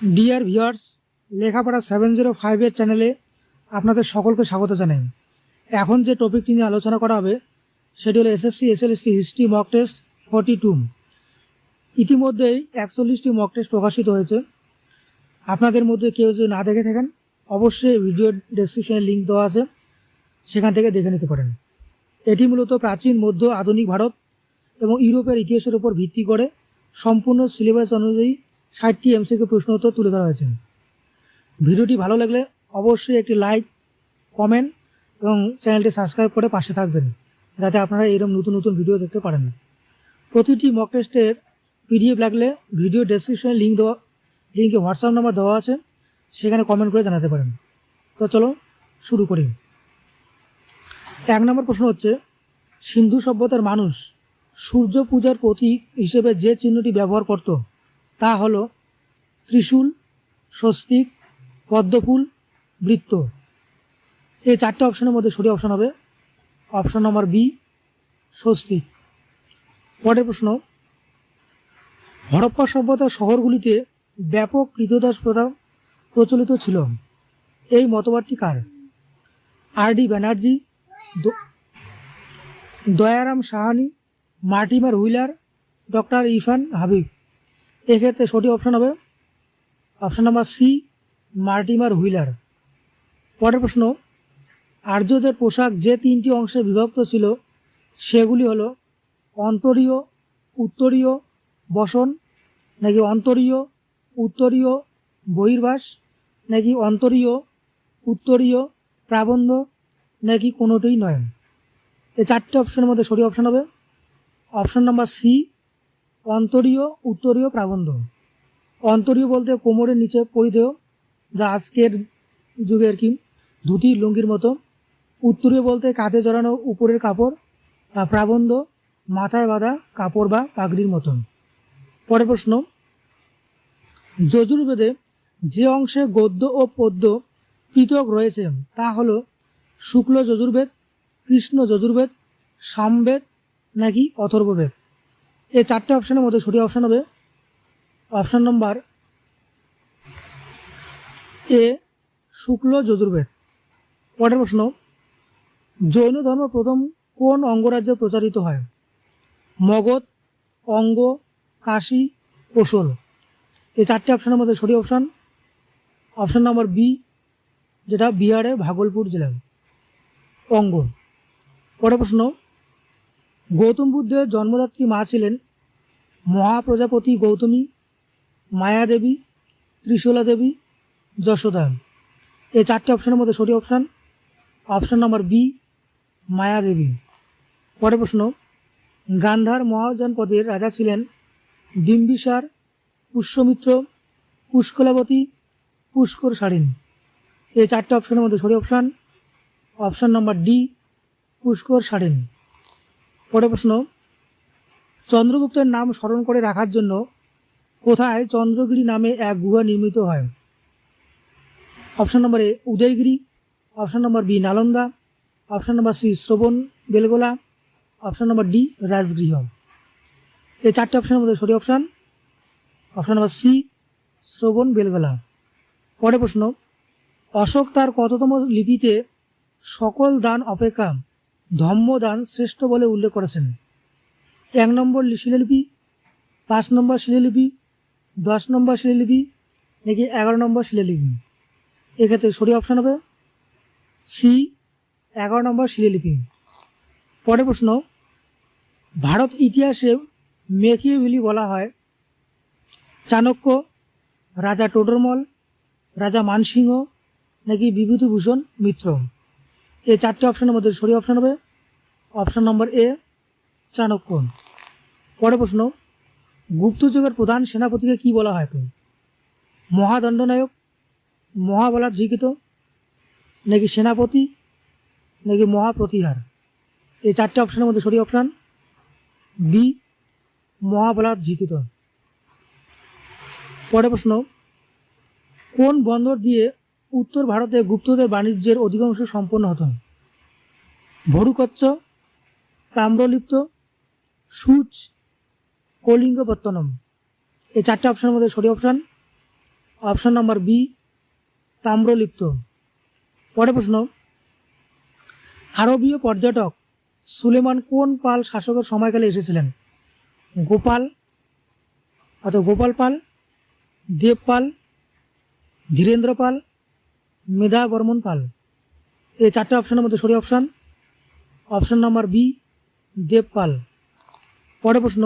Deer viewers লেখাপড়া seven zero ফাইভের চ্যানেলে আপনাদের সকলকে স্বাগত জানাই। এখন যে টপিকটি নিয়ে আলোচনা করা হবে, সেটি হলো SSC SLST history mock test forty two ইতিমধ্যেই একচল্লিশটি মক টেস্ট প্রকাশিত হয়েছে। আপনাদের মধ্যে কেউ যদি না দেখে থাকেন, অবশ্যই ভিডিও ডেসক্রিপশনে লিঙ্ক দেওয়া আছে। সেখান থেকে দেখে নিতে পারেন। এটি মূলত প্রাচীন, মধ্য, আধুনিক ভারত এবং ইউরোপের ইতিহাসের উপর ভিত্তি করে সম্পূর্ণ সিলেবাস অনুযায়ী ষাটটি এমসিকে প্রশ্ন উত্তর তুলে ধরা হয়েছে। ভিডিওটি ভালো লাগলে অবশ্যই একটি লাইক, কমেন্ট এবং চ্যানেলটি সাবস্ক্রাইব করে পাশে থাকবেন, যাতে আপনারা এরকম নতুন নতুন ভিডিও দেখতে পারেন। প্রতিটি মক টেস্টের পিডিএফ লাগলে ভিডিও ডেসক্রিপশনে লিঙ্ক দেওয়া লিঙ্কে হোয়াটসঅ্যাপ নাম্বার দেওয়া আছে, সেখানে কমেন্ট করে জানাতে পারেন। তো চলো শুরু করি। এক নম্বর প্রশ্ন হচ্ছে, সিন্ধু সভ্যতার মানুষ সূর্য পূজার প্রতীক হিসেবে যে চিহ্নটি ব্যবহার করত তা হল ত্রিশূল, স্বস্তিক, পদ্মফুল, বৃত্ত। এই চারটে অপশনের মধ্যে সঠিক অপশন হবে অপশন নম্বর বি, স্বস্তিক। পরের প্রশ্ন, হরপ্পা সভ্যতার শহরগুলিতে ব্যাপক কৃতদাস প্রথা প্রচলিত ছিল। এই মতবাদটি কার? R D Banerjee Dayaram Sahni, Mortimer Wheeler, doctor Irfan Habib. এক্ষেত্রে সঠিক অপশান হবে option number C Mortimer Wheeler. পরের প্রশ্ন, আর্যদের পোশাক যে তিনটি অংশে বিভক্ত ছিল, সেগুলি হলো অন্তরীয়, উত্তরীয়, বসন, নাকি অন্তরীয়, উত্তরীয়, বহির্বাস, নাকি অন্তরীয়, উত্তরীয় প্রাবন্ধ নাকি কোনোটাই নয়। এই চারটে অপশনের মধ্যে সঠিক অপশন হবে। অপশন নাম্বার সি অন্তরীয়, উত্তরীয় প্রাবন্ধ। অন্তরীয় বলতে কোমরের নিচে পরিধেয়, যা আজকের যুগের কি? ধুতি, লুঙ্গির মতো। উত্তরীয় বলতে কাঁধে জড়ানো উপরের কাপড় আর প্রাবন্ধ, মাথায় বাঁধা কাপড় বা পাগড়ির মতন পরের প্রশ্ন। যজুর্বেদে যে অংশে গদ্য ও পদ্য পৃথক রয়েছে, তা হলো শুক্ল যজুর্বেদ, কৃষ্ণ যজুর্বেদ, সামবেদ নাকি অথর্ববেদ? এই চারটে অপশনের মধ্যে সঠিক অপশন হবে। Option number A, Shukla Yajurveda. পরের প্রশ্ন, জৈন ধর্ম প্রথম কোন অঙ্গরাজ্যে প্রচারিত হয়? মগধ, অঙ্গ, কাশী, কোশল। এই চারটে অপশনের মধ্যে সঠিক অপশন। অপশন নম্বর বি, যেটা বিহারের ভাগলপুর জেলায় অঙ্গ। পরের প্রশ্ন গৌতম বুদ্ধের জন্মদাত্রী মা ছিলেন মহাপ্রজাপতি গৌতমী মায়াদেবী ত্রিশূলা দেবী, যশোদা। এই চারটে অপশনের মধ্যে সঠিক option, option number B Mayadevi পরের প্রশ্ন, গান্ধার মহাজনপদের রাজা ছিলেন বিম্বিসার পুষ্যমিত্র পুষ্কলাবতী পুষ্কর সারিন এই চারটে অপশনের মধ্যে সঠিক option, option number D, Pushkar Sarin পরের প্রশ্ন, চন্দ্রগুপ্তের নাম স্মরণ করে রাখার জন্য কোথায় চন্দ্রগিরি নামে এক গুহা নির্মিত হয়? Option number A, Udayagiri, option number B, Nalanda, option number C, Shravanabelagola, option number D, Rajgriha. এই চারটে অপশনের মধ্যে সঠিক অপশান, অপশন নম্বর সি, শ্রবণ, বেলগোলা। পরে প্রশ্ন, অশোক তার কততম লিপিতে সকল দান অপেক্ষা ধম্মদান শ্রেষ্ঠ বলে উল্লেখ করেছেন। এক নম্বর শিলালিপি, পাঁচ নম্বর শিলালিপি, দশ নম্বর শিলালিপি, নাকি এগারো নম্বর শিলালিপি? এক্ষেত্রে সঠিক অপশান হবে সি, এগারো নম্বর শিলালিপি। পরের প্রশ্ন, ভারত ইতিহাসে মেকিয়েভিলি বলা হয় চাণক্য, রাজা টোডরমল, রাজা মানসিংহ, নাকি বিভূতিভূষণ মিত্র? এই চারটি অপশনের মধ্যে সরি অপশন হবে। Option number A Chanakya. পরের প্রশ্ন, গুপ্ত যুগের প্রধান সেনাপতিকে কি বলা হয় মহাদণ্ডনায়ক, মহাবলার ঝিকিত নাকি সেনাপতি, নাকি মহাপ্রতিহার? এই চারটে অপশনের মধ্যে সরি অপশান বি মহাবলার ঝিকিত পরের প্রশ্ন, কোন বন্দর দিয়ে উত্তর ভারতে গুপ্তদের বাণিজ্যের অধিকাংশ সম্পন্ন হতো ভরুকচ্চ তাম্রলিপ্ত, সুচ, কলিঙ্গপত্তনম। এই চারটে অপশনের মধ্যে সঠিক option option number B Tamralipta. পরের প্রশ্ন, আরবীয় পর্যটক সুলেমান কোন পাল শাসকের সময়কালে এসেছিলেন? গোপাল অর্থাৎ গোপাল পাল, দেবপাল, ধীরেন্দ্র পাল মেধা বর্মন পাল। এই চারটে অপশনের মধ্যে sorry option option number B Dev Pal. পরের প্রশ্ন,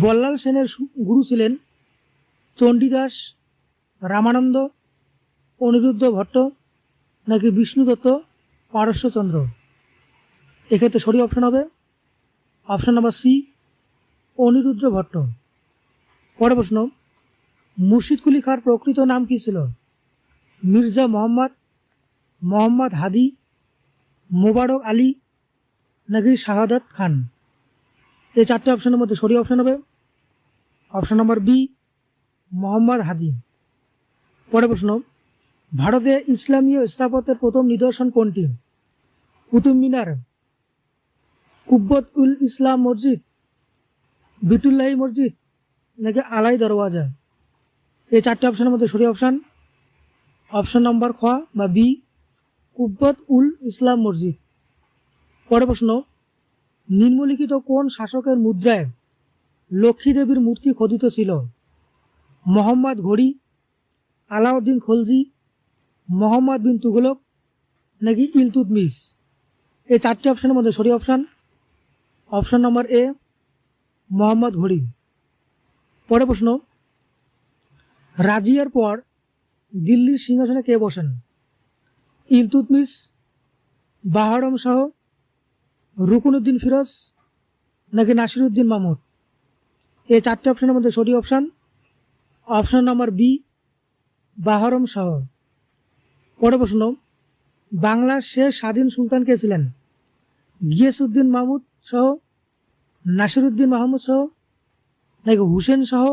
বল্লাল সেনের গুরু ছিলেন চণ্ডীদাস রামানন্দ, অনিরুদ্ধ ভট্ট নাকি বিষ্ণু দত্ত পারস্যচন্দ্র এক্ষেত্রে সরি অপশন হবে। Option number C Aniruddha Bhatt. পরের প্রশ্ন মুর্শিদ কুলি খাঁর প্রকৃত নাম কী ছিল? মির্জা মোহাম্মদ মোহাম্মদ হাদি, মোবারক আলী নাকি শাহাদাত খান। এই চারটে অপশনের মধ্যে সরি অপশন হবে। Option number B Mohammad Hadi. পরের প্রশ্ন, ভারতে ইসলামীয় স্থাপত্যের প্রথম নিদর্শন কোনটি? কুতুব মিনার, কুব্বত উল ইসলাম মসজিদ বিটুল্লাহি মসজিদ, নাকি আলাই দরওয়াজা? এই চারটে অপশনের মধ্যে সরি অপশান অপশন নম্বর খ বা বি, কুব্বত উল ইসলাম মসজিদ। পরের প্রশ্ন, নিম্নলিখিত কোন শাসকের মুদ্রায় লক্ষ্মী দেবীর মূর্তি খোদিত ছিল? মোহাম্মদ ঘড়ি, আলাউদ্দিন খলজি, মোহাম্মদ বিন তুগলক নাকি ইলতুতমিস এই চারটি অপশনের মধ্যে sorry option. Option number A, Mohammad ঘড়ি। পরের প্রশ্ন, রাজিয়ার পর দিল্লির সিংহাসনে কে বসেন? ইলতুতমিস বাহারম শাহ রুকুনুদ্দিন ফিরোজ নাকি নাসিরুদ্দিন মাহমুদ এই চারটে অপশনের মধ্যে সঠিক option. Option number B, Bahram Shah. পরে প্রশ্ন, বাংলার শেষ স্বাধীন সুলতান কে ছিলেন? গিয়াসুদ্দিন মাহমুদ সহ নাসিরুদ্দিন মাহমুদ সহ নাকি হুসেন শাহ,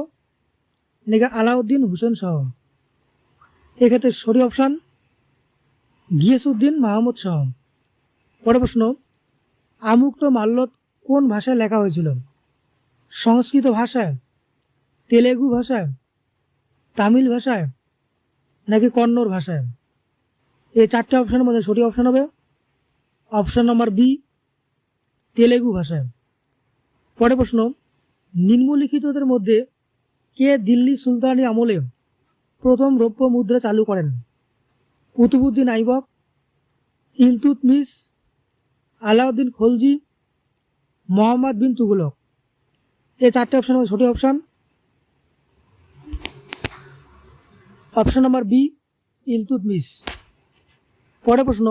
নাকি আলাউদ্দিন হুসেন সহ এক্ষেত্রে সরি অপশান গিয়াসুদ্দিন মাহমুদ সহ। পরের প্রশ্ন, আমুক্ত মাল্যত কোন ভাষায় লেখা হয়েছিল? সংস্কৃত ভাষায়, তেলেগু ভাষায়, তামিল ভাষায়, নাকি কন্নড় ভাষায়? এই চারটে অপশানের মধ্যে সঠিক অপশান হবে। অপশান নম্বর বি, তেলেগু ভাষায়। পরের প্রশ্ন, নিম্নলিখিতদের মধ্যে কে দিল্লি সুলতানি আমলে প্রথম রৌপ্য মুদ্রা চালু করেন। কুতুবুদ্দিন আইবক ইলতুতমিস আলাউদ্দিন খলজি, মোহাম্মদ বিন তুগলক। এই চারটে অপশন হবে সঠিক option option number B Iltutmish পরের প্রশ্ন,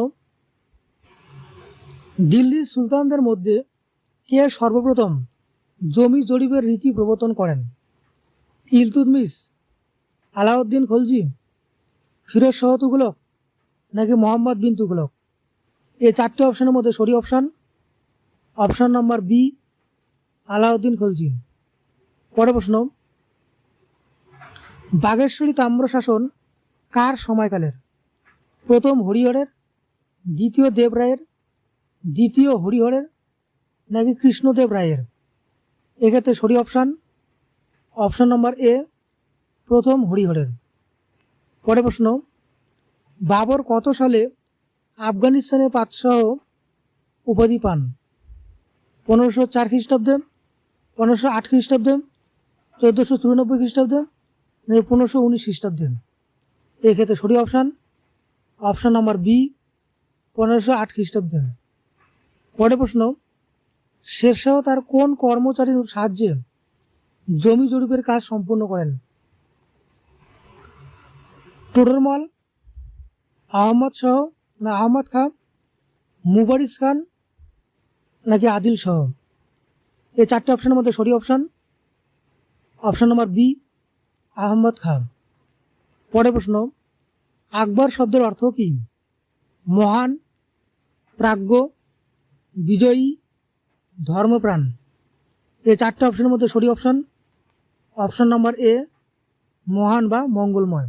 দিল্লির সুলতানদের মধ্যে কে সর্বপ্রথম জমি জরিপের রীতি প্রবর্তন করেন? ইলতুতমিস আলাউদ্দিন খলজি, ফিরোজ শাহ তুগলক, নাকি মোহাম্মদ বিন তুগলক? এই চারটি অপশনের মধ্যে সঠিক option option number B Alauddin Khalji. পরের প্রশ্ন, বাগেশ্বরী তাম্রশাসন কার সময়কালের? প্রথম হরিহরের, দ্বিতীয় দেবরায়ের, দ্বিতীয় হরিহরের, নাকি কৃষ্ণদেব রায়ের? এক্ষেত্রে সঠিক অপশান অপশান নম্বর এ প্রথম হরিহরের। পরে প্রশ্ন, বাবর কত সালে আফগানিস্তানে পাতশাহ উপাধি পান? পনেরোশো চার খ্রিস্টাব্দে, পনেরোশো আট খ্রিস্টাব্দে, চোদ্দোশো চুরানব্বই খ্রিস্টাব্দে পনেরোশো উনিশ খ্রিস্টাব্দে? এক্ষেত্রে সঠিক অপশান অপশান নাম্বার বি, পনেরোশো আট খ্রিস্টাব্দে। পরের প্রশ্ন, শেরশাহ তার কোন কর্মচারীর সাহায্যে জমি জরিপের কাজ সম্পূর্ণ করেন? টোডরমল আহমদ শাহ না, আহমদ খান, মুবারিস খান, নাকি আদিল শাহ এই চারটে অপশানের মধ্যে sorry option. Option number B, Ahmad Khan. পরের প্রশ্ন, আকবর শব্দের অর্থ কী? মহান, প্রাজ্ঞ, বিজয়ী, ধর্মপ্রাণ। এই চারটে অপশনের মধ্যে সঠিক অপশান। অপশান নম্বর এ, মহান বা মঙ্গলময়।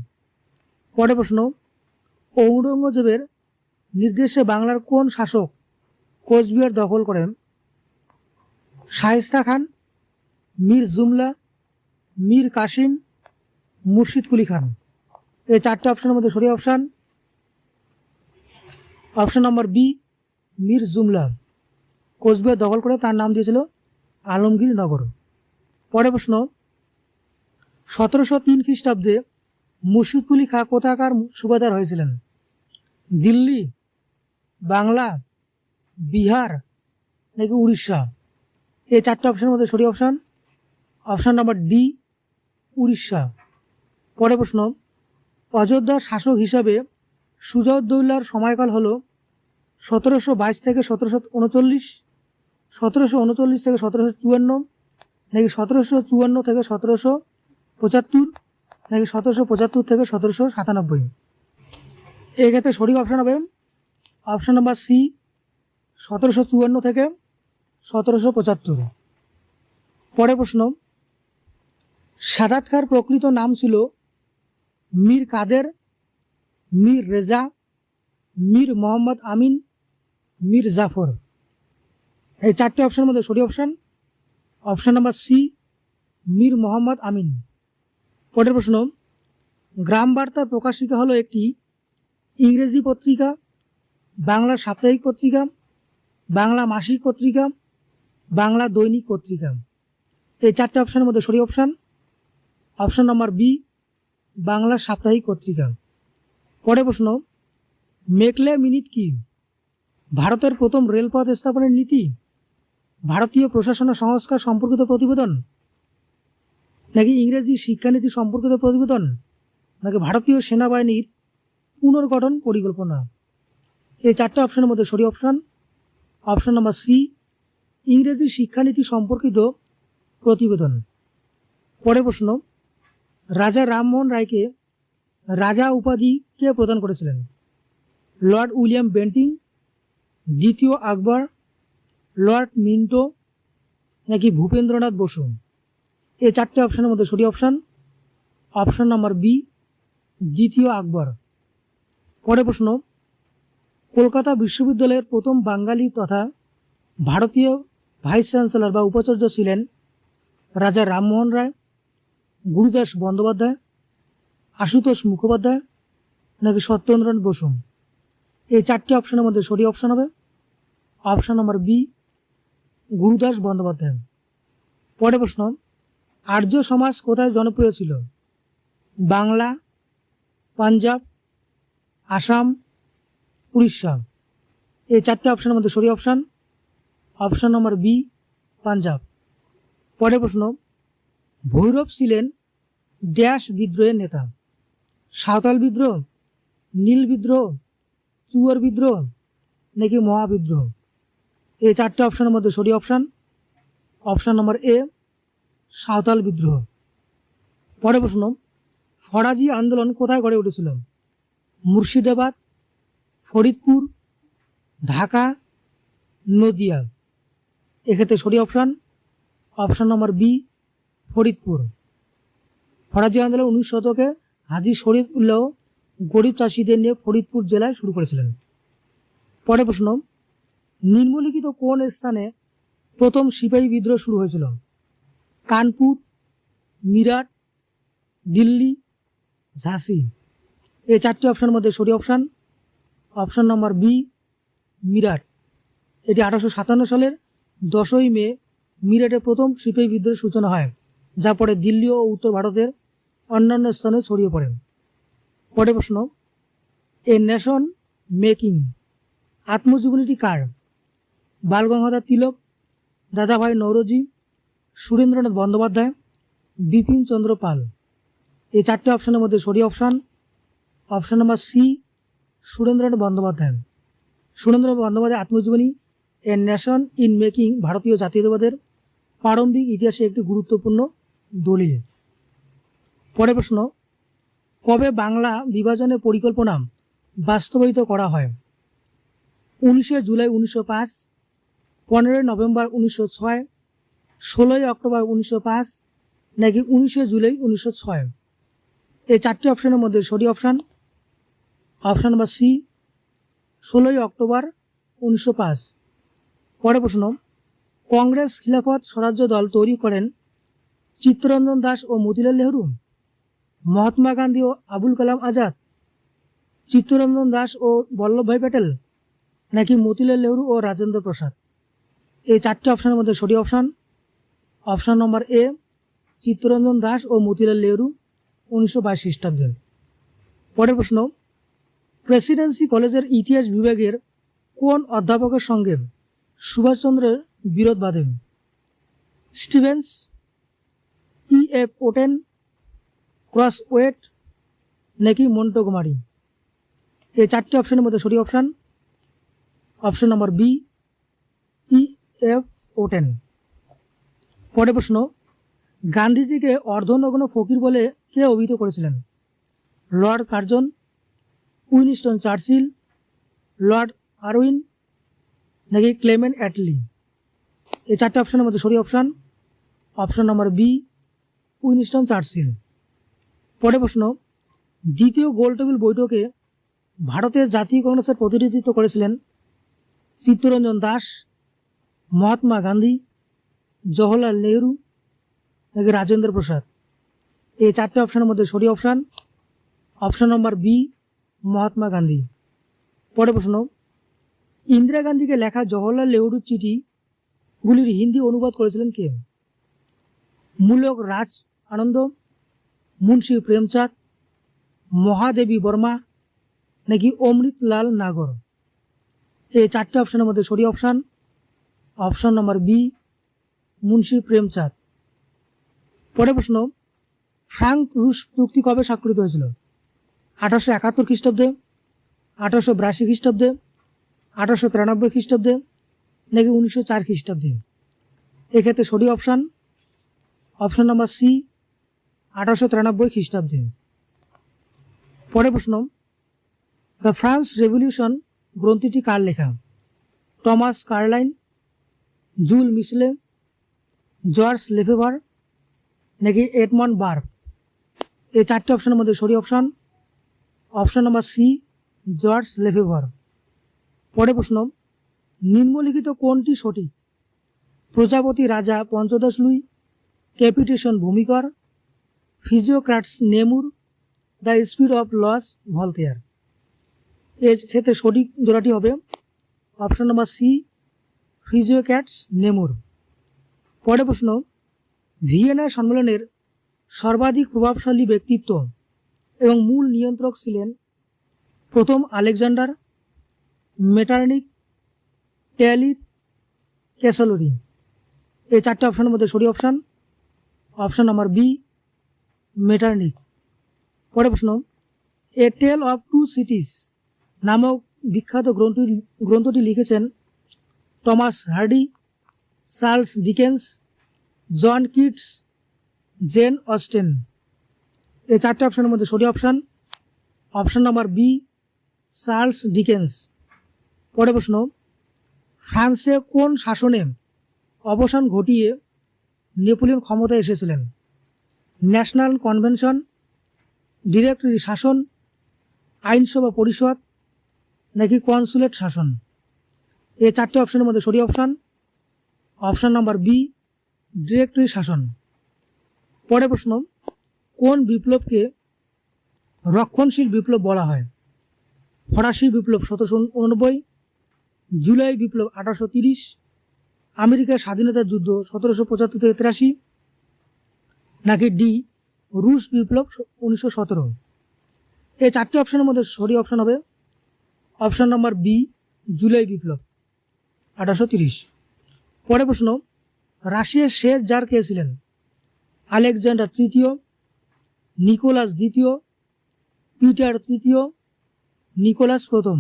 পরের প্রশ্ন, ঔরঙ্গজেবের নির্দেশে বাংলার কোন শাসক কোচবিহার দখল করেন? শায়েস্তা খান, মীর জুমলা, মীর কাসিম, মুর্শিদ কুলি খান। এই চারটে অপশানের মধ্যে সঠিক option? Option number B, Mir Jumla. Coochbehar দখল করে তার নাম দিয়েছিল আলমগীর নগর। পরের প্রশ্ন, সতেরোশো তিন খ্রিস্টাব্দে মুর্শিদকুলি খা কোথাকার সুবাদার হয়েছিলেন? দিল্লি, বাংলা, বিহার, নাকি উড়িষ্যা? এই চারটে অপশনের মধ্যে sorry option option number D Orissa. পরে প্রশ্ন, অযোধ্যার শাসক হিসাবে সুজাউদ্দৌলার সময়কাল হলো সতেরোশো বাইশ থেকে সতেরোশো উনচল্লিশ সতেরোশো উনচল্লিশ থেকে সতেরোশো চুয়ান্ন, নাকি সতেরোশো চুয়ান্ন থেকে সতেরোশো পঁচাত্তর? নাকি সতেরোশো পঁচাত্তর থেকে সতেরোশো সাতানব্বই? এক্ষেত্রে সঠিক অপশান হবে অপশান নাম্বার সি সতেরোশো চুয়ান্ন থেকে সতেরোশো পঁচাত্তর। পরের প্রশ্ন সাদাত খার প্রকৃত নাম ছিল মীর কাদের, মীর রেজা, মীর মোহাম্মদ আমিন, মীর জাফর। এই চারটি অপশানের মধ্যে সঠিক option option number C Mir Mohammad Amin. পরের প্রশ্ন, গ্রাম বার্তা প্রকাশিকা হলো একটি ইংরেজি পত্রিকা, বাংলা সাপ্তাহিক পত্রিকা, বাংলা মাসিক পত্রিকা, বাংলা দৈনিক পত্রিকা। এই চারটে অপশানের মধ্যে সঠিক option. Option number B, Bangla সাপ্তাহিক পত্রিকা। পরের প্রশ্ন মেকলে মিনিট কি? ভারতের প্রথম রেলপথ স্থাপনের নীতি? ভারতীয় প্রশাসন সংস্কার সম্পর্কিত প্রতিবেদন? নাকি ইংরেজি শিক্ষানীতি সম্পর্কিত প্রতিবেদন? নাকি ভারতীয় সেনাবাহিনীর পুনর্গঠন পরিকল্পনা? এই চারটে অপশনের মধ্যে sorry option. Option number C, ইংরেজি শিক্ষানীতি সম্পর্কিত প্রতিবেদন। পরের প্রশ্ন, রাজা রামমোহন রায়কে রাজা উপাধি কে প্রদান করেছিলেন? লর্ড উইলিয়াম বেন্টিং, দ্বিতীয় আকবর, লর্ড মিন্টো, নাকি ভূপেন্দ্রনাথ বসু? এই চারটে অপশানের মধ্যে সঠিক অপশান। অপশান নম্বর বি, দ্বিতীয় আকবর। পরের প্রশ্ন, কলকাতা বিশ্ববিদ্যালয়ের প্রথম বাঙালি তথা ভারতীয় ভাইস চ্যান্সেলর বা উপাচার্য ছিলেন রাজা রামমোহন রায়, গুরুদাস বন্দ্যোপাধ্যায়, আশুতোষ মুখোপাধ্যায় নাকি সত্যেন্দ্রনাথ বসু। এই চারটি অপশনের মধ্যে সঠিক অপশন হবে। Option number B, Gurudas Bandyopadhyay. পরের প্রশ্ন আর্য সমাজ কোথায় জনপ্রিয় ছিল? বাংলা, পাঞ্জাব, আসাম, উড়িষ্যা। এই চারটে অপশনের মধ্যে sorry option option number B Punjab. পরের প্রশ্ন, ভৈরব ছিলেন ড্যাশ বিদ্রোহের নেতা। সাঁওতাল বিদ্রোহ, নীল বিদ্রোহ, চুয়ার বিদ্রোহ, নাকি মহাবিদ্রোহ? এই চারটে অপশানের মধ্যে sorry option option number A Santhal বিদ্রোহ। পরে প্রশ্ন, ফরাজি আন্দোলন কোথায় গড়ে উঠেছিল? মুর্শিদাবাদ, ফরিদপুর, ঢাকা, নদিয়া। এক্ষেত্রে সঠিক option? Option number B, Faridpur. Faraizi আন্দোলন উনিশ শতকে হাজি শরীফ উল্লাহ গরিব চাষিদের নিয়ে ফরিদপুর জেলায় শুরু করেছিলেন। পরে প্রশ্ন, নিম্নলিখিত কোন স্থানে প্রথম সিপাহী বিদ্রোহ শুরু হয়েছিল? কানপুর, মিরাট, দিল্লি, ঝাঁসি। এই চারটি অপশানের মধ্যে সঠিক option. Option number B, Meerut. এটি আঠারোশো সাতান্ন সালের দশই মে মিরাটে প্রথম সিপাহী বিদ্রোহের সূচনা হয়, যা পরে দিল্লি ও উত্তর ভারতের অন্যান্য স্থানে ছড়িয়ে পড়ে। পরের প্রশ্ন, এ নেশন মেকিং আত্মজীবনীটি কার? বালগঙ্গাধর তিলক, দাদাভাই নৌরজি সুরেন্দ্রনাথ বন্দ্যোপাধ্যায়, বিপিন চন্দ্র পাল। এই চারটে অপশানের মধ্যে sorry option option number C Surendranath Bandyopadhyay. Surendranath Bandyopadhyay আত্মজীবনী এ ন্যাশন ইন মেকিং ভারতীয় জাতীয়তাবাদের প্রারম্ভিক ইতিহাসে একটি গুরুত্বপূর্ণ দলিল। পরের প্রশ্ন, কবে বাংলা বিভাজনের পরিকল্পনা বাস্তবায়িত করা হয়? উনিশে জুলাই উনিশশো পাঁচ, পনেরোই নভেম্বর উনিশশো ছয় ষোলোই অক্টোবর উনিশশো পাঁচ নাকি উনিশে জুলাই উনিশশো ছয়। এই চারটি অপশানের মধ্যে সঠিক অপশান অপশান নাম্বার সি, ষোলোই অক্টোবর উনিশশো পাঁচ। পরে প্রশ্ন, কংগ্রেস খিলাফত স্বরাজ্য দল তৈরি করেন চিত্তরঞ্জন দাস ও মতিলাল নেহরু, মহাত্মা গান্ধী ও আবুল কালাম আজাদ। চিত্তরঞ্জন দাস ও বল্লভভাই প্যাটেল নাকি মতিলাল নেহরু ও রাজেন্দ্র প্রসাদ? এই চারটি অপশানের মধ্যে সঠিক option option number A, Chittaranjan Das ও মতিলাল নেহরু, উনিশশো বাইশ খ্রিস্টাব্দে। পরের প্রশ্ন, প্রেসিডেন্সি কলেজের ইতিহাস বিভাগের কোন অধ্যাপকের সঙ্গে সুভাষচন্দ্রের বিরোধ বাঁধেন Stevens E F Oaten cross wait নাকি মন্টোকুমারি এই চারটি অপশানের মধ্যে সঠিক option. Option number B, E F Oaten. পরের প্রশ্ন, গান্ধীজিকে অর্ধনগ্ন ফকির বলে কে অভিহিত করেছিলেন? Lord Curzon, Winston Churchill, Lord Irwin নাকি ক্লেমেন অ্যাটলি? এই চারটে অপশানের মধ্যে sorry option, option number B, Winston Churchill. পরে প্রশ্ন, দ্বিতীয় গোল টেবিল বৈঠকে ভারতের জাতীয় কংগ্রেসের প্রতিনিধিত্ব করেছিলেন চিত্তরঞ্জন দাস, মহাত্মা গান্ধী জওহরলাল নেহরু নাকি রাজেন্দ্র প্রসাদ? এই চারটে অপশানের মধ্যে সঠিক option option number B Mahatma Gandhi. পরে প্রশ্ন, ইন্দিরা গান্ধীকে লেখা জওহরলাল নেহরুর চিঠিগুলির হিন্দি অনুবাদ করেছিলেন কে? মূলক রাজ আনন্দ, মুন্সী প্রেমচাঁদ, মহাদেবী বর্মা নাকি অমৃতলাল নাগর? এই চারটে অপশানের মধ্যে sorry option option number B Munshi Premchand পরে প্রশ্ন, ফ্রাঙ্ক রুশ চুক্তি কবে স্বাক্ষরিত হয়েছিল? আঠারোশো একাত্তর খ্রিস্টাব্দে, আঠারোশো বিরাশি খ্রিস্টাব্দে, আঠারোশো তিরানব্বই খ্রিস্টাব্দে, নাকি উনিশশো চার খ্রিস্টাব্দে? এক্ষেত্রে সঠিক অপশান অপশান নাম্বার সি, আঠারোশো তিরানব্বই খ্রিস্টাব্দে। পরে প্রশ্ন, দ্য ফ্রান্স রেভলিউশন গ্রন্থিটি কার লেখা? Thomas Carlyle Jules Michelet George Lefebvre নাকি এডমন্ড বার্গ? এই চারটি অপশানের মধ্যে সঠিক option. Option number C, George Lefebvre পরে প্রশ্ন, নিম্নলিখিত কোনটি সঠিক? প্রজাপতি রাজা পঞ্চদশ Louis capitation ভূমিকর physiocrats Nemours, the spirit of laws Voltaire. এর ক্ষেত্রে সঠিক জোড়াটি হবে অপশন নম্বর সি ফিজিওক্যাটস নেমুর। পরের প্রশ্ন ভিয়েনা সম্মেলনের সর্বাধিক প্রভাবশালী ব্যক্তিত্ব এবং মূল নিয়ন্ত্রক ছিলেন প্রথম আলেকজান্ডার মেটার্নিক ট্যালির ক্যাসালোরি। এই চারটে অপশানের মধ্যে sorry option option number B, Metternich. পরের প্রশ্ন, a tale of two cities নামক বিখ্যাত গ্রন্থ গ্রন্থটি লিখেছেন Thomas Hardy Charles Dickens, John Keats, Jane Austen. এই চারটে অপশানের মধ্যে সঠিক option. Option number B, Charles Dickens. পরে প্রশ্ন, ফ্রান্সে কোন শাসনে অবসান ঘটিয়ে নেপোলিয়ন ক্ষমতায় এসেছিলেন? ন্যাশনাল কনভেনশন, ডিরেক্টরি শাসন, আইনসভা পরিষদ, নাকি কনসুলেট শাসন? এই চারটে অপশানের মধ্যে sorry option. Option number B directory শাসন। পরে প্রশ্ন, কোন বিপ্লবকে রক্ষণশীল বিপ্লব বলা হয়? ফরাসি বিপ্লব সতেরোশো উননব্বই, জুলাই বিপ্লব আঠারোশো তিরিশ, আমেরিকার স্বাধীনতার যুদ্ধ সতেরোশো পঁচাত্তর থেকে তিরাশি, নাকি ডি, রুশ বিপ্লব উনিশশো সতেরো? এই চারটি অপশনের মধ্যে সরি অপশন হবে। অপশন নাম্বার বি, জুলাই বিপ্লব আঠারোশো তিরিশ। পরের প্রশ্ন, রাশিয়ার শেষ জার কে ছিলেন? আলেকজান্ডার তৃতীয়, নিকোলাস দ্বিতীয়, পিটার তৃতীয়, নিকোলাস প্রথম।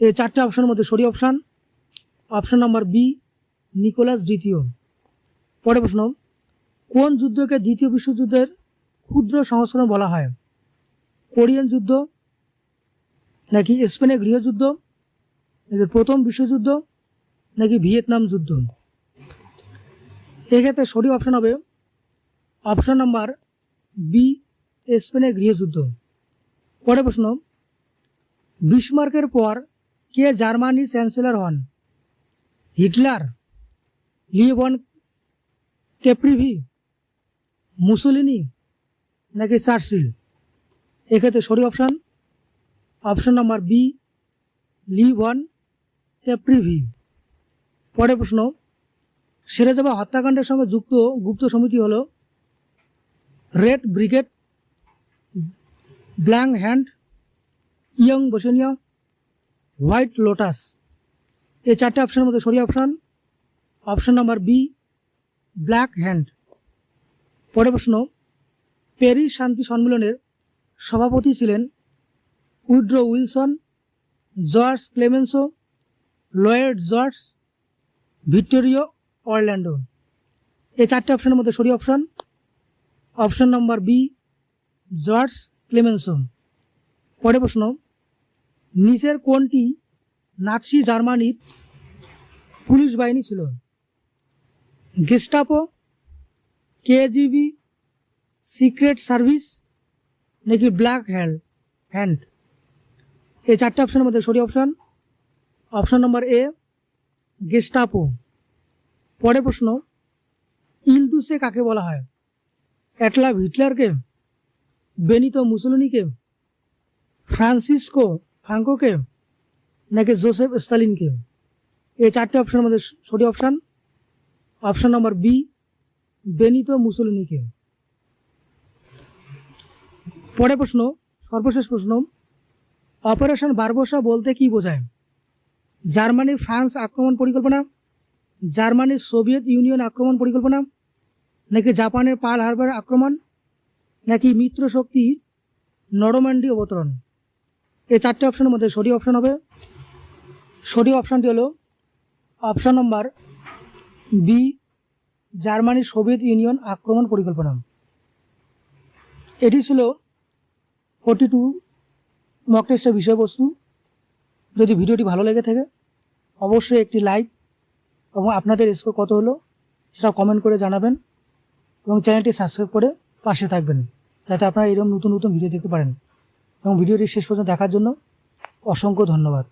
এই চারটে অপশনের মধ্যে সঠিক option, option number B, Nicholas দ্বিতীয়। পরে প্রশ্ন, কোন যুদ্ধকে দ্বিতীয় বিশ্বযুদ্ধের ক্ষুদ্র সংস্করণ বলা হয়? কোরিয়ান যুদ্ধ, নাকি স্পেনের গৃহযুদ্ধ, নাকি প্রথম বিশ্বযুদ্ধ নাকি ভিয়েতনাম যুদ্ধ? এক্ষেত্রে সঠিক অপশন হবে অপশন নাম্বার বি স্পেনের গৃহযুদ্ধ। পরের প্রশ্ন, বিসমার্কের পর কে জার্মানির চ্যান্সেলর হন? Hitler Leo von Caprivi, Mussolini নাকি চার্চিল? এক্ষেত্রে সঠিক option option number B Leo von Caprivi পরের প্রশ্ন সিরাজবা হত্যাকাণ্ডের সঙ্গে যুক্ত গুপ্ত সমিতি হল red brigade, black hand, young Bosnia, white lotus. এই চারটে অপশানের মধ্যে sorry option option number B, black hand. পরের প্রশ্ন প্যারিস শান্তি সম্মেলনের সভাপতি ছিলেন Woodrow Wilson, George Clemenceau, Lloyd George Vittorio Orlando. এই চারটে অপশানের মধ্যে sorry option. Option number B, George Clemenceau পরে প্রশ্ন, নিচের কোনটি নাৎসি জার্মানির পুলিশ বাহিনী ছিল? গেস্টাপো, কেজিবি, সিক্রেট সার্ভিস, নাকি ব্ল্যাক হ্যান্ড হ্যান্ড এই চারটে অপশানের মধ্যে sorry option. Option number A Gestapo. পরে প্রশ্ন, ইলদুসে কাকে বলা হয়? অ্যাটলাভ হিটলারকে? বেনিতো মুসোলিনিকে? ফ্রান্সিসকো ফ্রাঙ্কোকে? নাকি জোসেফ স্টালিনকে? এই চারটে অপশানের মধ্যে সঠিক option? Option number B, Benito মুসোলিনিকে। পরে প্রশ্ন, সর্বশেষ প্রশ্ন, অপারেশন বারবোসা বলতে কি বোঝায়? জার্মানির ফ্রান্স আক্রমণ পরিকল্পনা জার্মানির সোভিয়েত ইউনিয়ন আক্রমণ পরিকল্পনা, নাকি জাপানের পাল হারবার আক্রমণ, নাকি মিত্র শক্তির নরম্যান্ডি অবতরণ? এই চারটে অপশনের মধ্যে সঠিক অপশন হবে। সঠিক অপশানটি হলো অপশান নম্বর বি জার্মানির সোভিয়েত ইউনিয়ন আক্রমণ পরিকল্পনা। এটি ছিল ফোর্টি টু মক টেস্টের বিষয়বস্তু। যদি ভিডিওটি ভালো লেগে থাকে, অবশ্যই একটি লাইক এবং আপনাদের স্কোর কত হলো সেটা কমেন্ট করে জানাবেন এবং চ্যানেলটি সাবস্ক্রাইব করে পাশে থাকবেন যাতে আপনারা এরকম নতুন নতুন ভিডিও দেখতে পারেন। এবং ভিডিওটি শেষ পর্যন্ত দেখার জন্য অসংখ্য ধন্যবাদ।